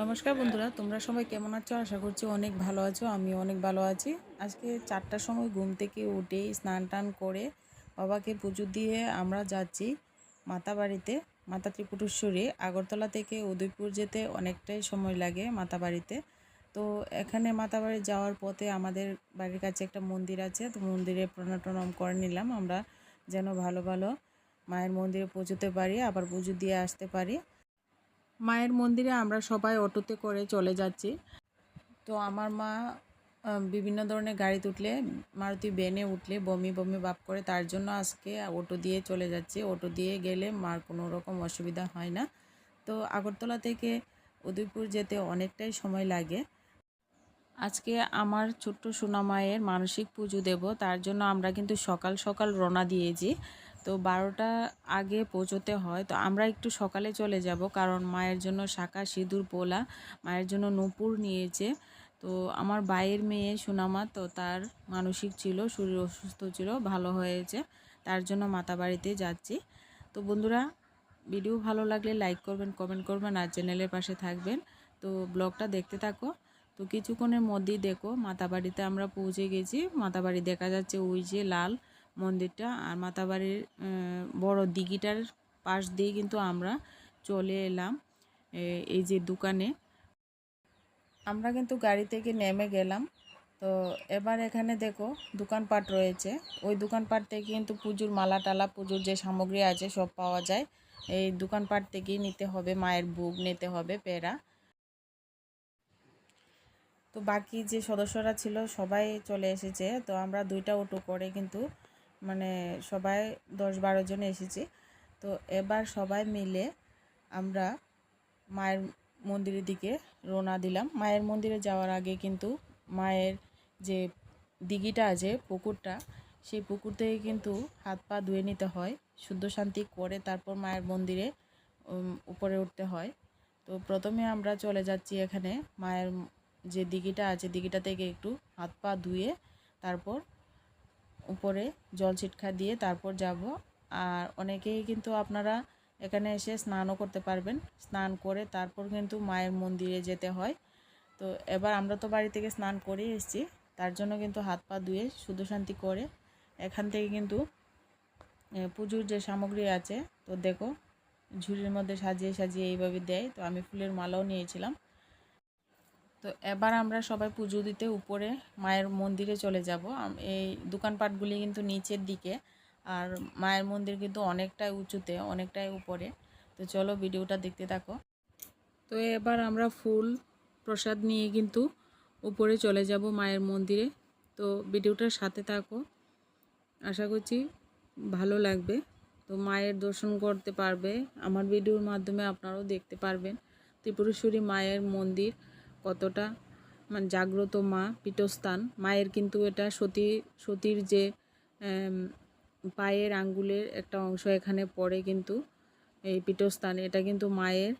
নমস্কার বন্ধুরা, তোমরা সবাই কেমন আছো? আশা করছি অনেক ভালো আছো আমি অনেক ভালো আছি। আজকে চারটার সময় ঘুম থেকে উঠে স্নান টান করে বাবাকে পুজো দিয়ে আমরা যাচ্ছি মাতা বাড়িতে, মাতা ত্রিপুরেশ্বরী আগরতলা থেকে উদয়পুর যেতে অনেকটাই সময় লাগে মাতা বাড়িতে। তো এখানে মাতা বাড়ি যাওয়ার পথে আমাদের বাড়ির কাছে একটা মন্দির আছে, তো মন্দিরে প্রণাম করে নিলাম। আমরা যেন ভালো ভালো মায়ের মন্দিরে পৌঁছতে পারি, আবার পুজো দিয়ে আসতে পারি। মায়ের মন্দিরে আমরা সবাই অটোতে করে চলে যাচ্ছি। তো আমার মা বিভিন্ন ধরনের গাড়িতে উঠলে মারুতি বেনে উঠলে, বমি বমি ভাব করে, তার জন্য আজকে অটো দিয়ে চলে যাচ্ছে। অটো দিয়ে গেলে মার কোনো রকম অসুবিধা হয় না। তো আগরতলা থেকে উদয়পুর যেতে অনেকটাই সময় লাগে। আজকে আমার ছোট্ট সোনামায়ের মানসিক পুজো দেব, তার জন্য আমরা কিন্তু সকাল সকাল রওনা দিয়েছি। তো বারোটা আগে পৌঁছতে হয়। তো আমরা একটু সকালে চলে যাব কারণ মায়ের জন্য শাঁখা, সিঁদুর, পোলা, মায়ের জন্য নূপুর নিয়েছে। তো আমার বাইয়ের মেয়ে সুনামা তো তার মানসিক ছিল, শরীর অসুস্থ ছিল, ভালো হয়েছে, তার জন্য মাতা বাড়িতে যাচ্ছি। তো বন্ধুরা, ভিডিও ভালো লাগলে লাইক করবেন, কমেন্ট করবেন আর চ্যানেলের পাশে থাকবেন। তো ব্লগটা দেখতে থাকো। তো কিছুক্ষণের মধ্যেই দেখো মাতাবাড়িতে আমরা পৌঁছে গেছি। মাতাবাড়ি দেখা যাচ্ছে ওই যে লাল মন্দিরটা আর মাতাবাড়ির বড় দিঘিটার পাশ দিয়ে কিন্তু আমরা চলে এলাম এই যে দোকানে। আমরা কিন্তু গাড়ি থেকে নেমে গেলাম। তো এবার এখানে দেখো দোকানপাট রয়েছে। ওই দোকানপাট থেকে কিন্তু পুজোর মালা টালা, পুজোর যে সামগ্রী আছে সব পাওয়া যায়। এই দোকানপাট থেকেই নিতে হবে, মায়ের বুক নিতে হবে, পেড়া। তো বাকি যে সদস্যরা ছিল সবাই চলে এসেছে। তো আমরা দুইটা অটো করে কিন্তু মানে সবাই দশ বারো জন এসেছি। তো এবার সবাই মিলে আমরা মায়ের মন্দিরের দিকে রওনা দিলাম। মায়ের মন্দিরে যাওয়ার আগে কিন্তু মায়ের যে দিঘিটা আছে, পুকুরটা, সেই পুকুর থেকে কিন্তু হাত পা ধুয়ে নিতে হয়, শুদ্ধ শান্তি করে তারপর মায়ের মন্দিরে উপরে উঠতে হয়। তো প্রথমে আমরা চলে যাচ্ছি এখানে মায়ের যে দিঘিটা আছে, দিঘিটা থেকে একটু হাত পা ধুয়ে তারপর উপরে জল ছিটকা দিয়ে তারপর যাব। আর অনেকেই কিন্তু আপনারা এখানে এসে স্নানও করতে পারবেন। স্নান করে তারপর কিন্তু মায়ের মন্দিরে যেতে হয়। তো এবার আমরা তো বাড়ি থেকে স্নান করে এসেছি। তার জন্য কিন্তু হাত পা ধুয়ে শুদ্ধ শান্তি করে এখান থেকে কিন্তু পুজোর যে সামগ্রী আছে, তো দেখো ঝুড়ির মধ্যে সাজিয়ে সাজিয়ে এইভাবে দেয়। তো আমি ফুলের মালাও নিয়েছিলাম। তো এবার আমরা সবাই পুজো দিতে উপরে মায়ের মন্দিরে চলে যাব। এই দোকানপাটগুলি কিন্তু নিচের দিকে, আর মায়ের মন্দির কিন্তু অনেকটাই উঁচুতে, অনেকটাই উপরে। তো চলো ভিডিওটা দেখতে থাকো। তো এবার আমরা ফুল প্রসাদ নিয়ে কিন্তু উপরে চলে যাব মায়ের মন্দিরে। তো ভিডিওটার সাথে থাকো। আশা করছি ভালো লাগবে। তো মায়ের দর্শন করতে পারবে। আমার ভিডিওর মাধ্যমে আপনারাও দেখতে পারবেন। ত্রিপুরেশ্বরী মায়ের মন্দির। কতটা মানে জাগ্রত মা, পীঠস্থান। মায়ের কিন্তু এটা সতী, সতীর যে পায়ের আঙ্গুলের একটা অংশ এখানে পড়ে কিন্তু এই পীঠস্থান। এটা কিন্তু মায়ের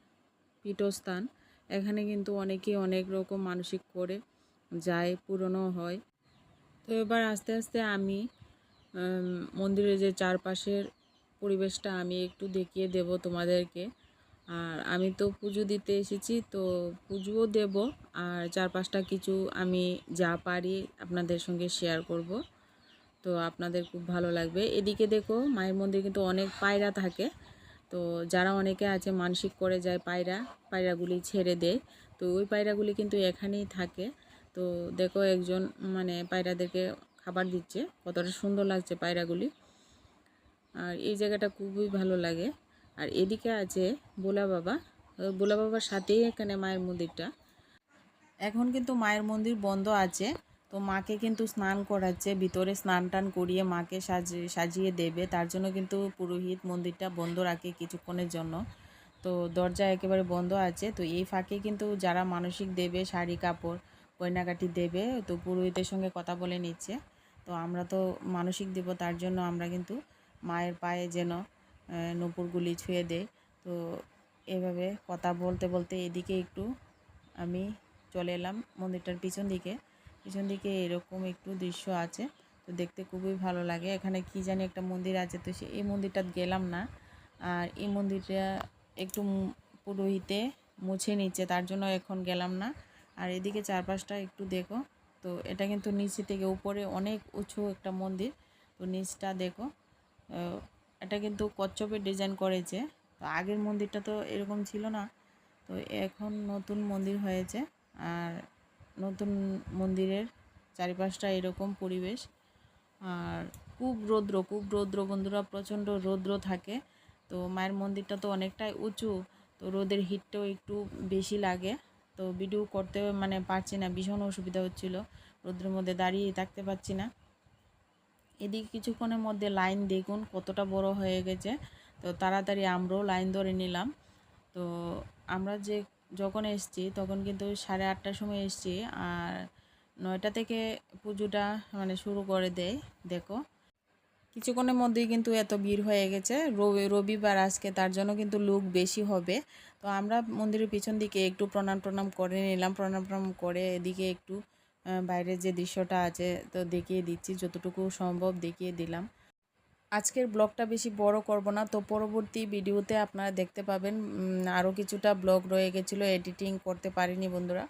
পীঠস্থান। এখানে কিন্তু অনেকেই অনেক রকম মানসিক করে যায় পূরণও হয়। তো এবার আস্তে আস্তে আমি মন্দিরের যে চারপাশের পরিবেশটা আমি একটু দেখিয়ে দেব তোমাদেরকে। আর আমি তো পুজো দিতে এসেছি, তো পুজোও দেব। আর চারপাশটা কিছু আমি যা পারি আপনাদের সঙ্গে শেয়ার করব। তো আপনাদের খুব ভালো লাগবে। এদিকে দেখো, মায়ের মন্দির কিন্তু অনেক পায়রা থাকে। তো যারা অনেকে আছে, মানসিক করে যায় পায়রা, পায়রাগুলি ছেড়ে দেয়। তো ওই পায়রাগুলি কিন্তু এখানেই থাকে। তো দেখো একজন মানে পায়রাদেরকে খাবার দিচ্ছে, কতটা সুন্দর লাগছে পায়রাগুলি। আর এই জায়গাটা খুবই ভালো লাগে। আর এদিকে আছে বোলা বাবা। বোলা বাবার সাথেই এখানে মায়ের মন্দিরটা। এখন কিন্তু মায়ের মন্দির বন্ধ আছে। তো মাকে কিন্তু স্নান করাচ্ছে, ভিতরে স্নান টান করিয়ে মাকে সাজিয়ে সাজিয়ে দেবে। তার জন্য কিন্তু পুরোহিত মন্দিরটা বন্ধ রাখে কিছুক্ষণের জন্য। তো দরজা একেবারে বন্ধ আছে। তো এই ফাঁকে কিন্তু যারা মানসিক দেবে, শাড়ি, কাপড় গয়নাকাটি দেবে, তো পুরোহিতের সঙ্গে কথা বলে নিচ্ছে। তো আমরা তো মানসিক দেব তার জন্য আমরা কিন্তু মায়ের পায়ে যেন নূপুরগুলি ছুঁয়ে দেয়। তো এভাবে কথা বলতে বলতে এদিকে একটু আমি চলে এলাম মন্দিরটার পিছন দিকে। পিছন দিকে এরকম একটু দৃশ্য আছে। তো দেখতে খুবই ভালো লাগে। এখানে কি জানি একটা মন্দির আছে। তো সে এই মন্দিরটা গেলাম না। আর এই মন্দিরটা একটু পুরোহিতে মুছে নিচ্ছে, তার জন্য এখন গেলাম না। আর এদিকে চারপাশটা একটু দেখো। তো এটা কিন্তু নিচে থেকে উপরে অনেক উঁচু একটা মন্দির। তো নিচটা দেখো। এটা কিন্তু কচ্ছপের ডিজাইন করেছে তো আগের মন্দিরটা তো এরকম ছিল না। তো এখন নতুন মন্দির হয়েছে আর নতুন মন্দিরের চারিপাশটা এরকম পরিবেশ। আর খুব রৌদ্র খুব রৌদ্র বন্ধুরা, প্রচণ্ড রৌদ্র থাকে। তো মায়ের মন্দিরটা তো অনেকটাই উঁচু, তো রোদের হিটটাও একটু বেশি লাগে। তো ভিডিও করতে মানে পারছি না, ভীষণ অসুবিধা হচ্ছিল। রোদ্রের মধ্যে দাঁড়িয়ে থাকতে পারছি না। এদিকে কিছুক্ষণের মধ্যে লাইন দেখুন কতটা বড় হয়ে গেছে। তো তাড়াতাড়ি আমরাও লাইন ধরে নিলাম। তো আমরা যে যখন এসছি তখন কিন্তু সাড়ে আটটার সময় এসছি আর নয়টা থেকে পুজোটা মানে শুরু করে দেয়। দেখো, কিছুক্ষণের মধ্যেই কিন্তু এত ভিড় হয়ে গেছে। রবি, রবিবার আজকে তার জন্য কিন্তু লোক বেশি হবে। তো আমরা মন্দিরের পিছন দিকে একটু প্রণাম প্রণাম করে নিলাম। প্রণাম প্রণাম করে এদিকে একটু বাইরের যে দৃশ্যটা আছে, তো দেখিয়ে দিচ্ছি, যতটুকু সম্ভব দেখিয়ে দিলাম। আজকের ব্লগটা বেশি বড় করব না, তো পরবর্তী ভিডিওতে আপনারা দেখতে পাবেন আরও কিছুটা ব্লগ রয়ে গেছিল এডিটিং করতে পারিনি বন্ধুরা।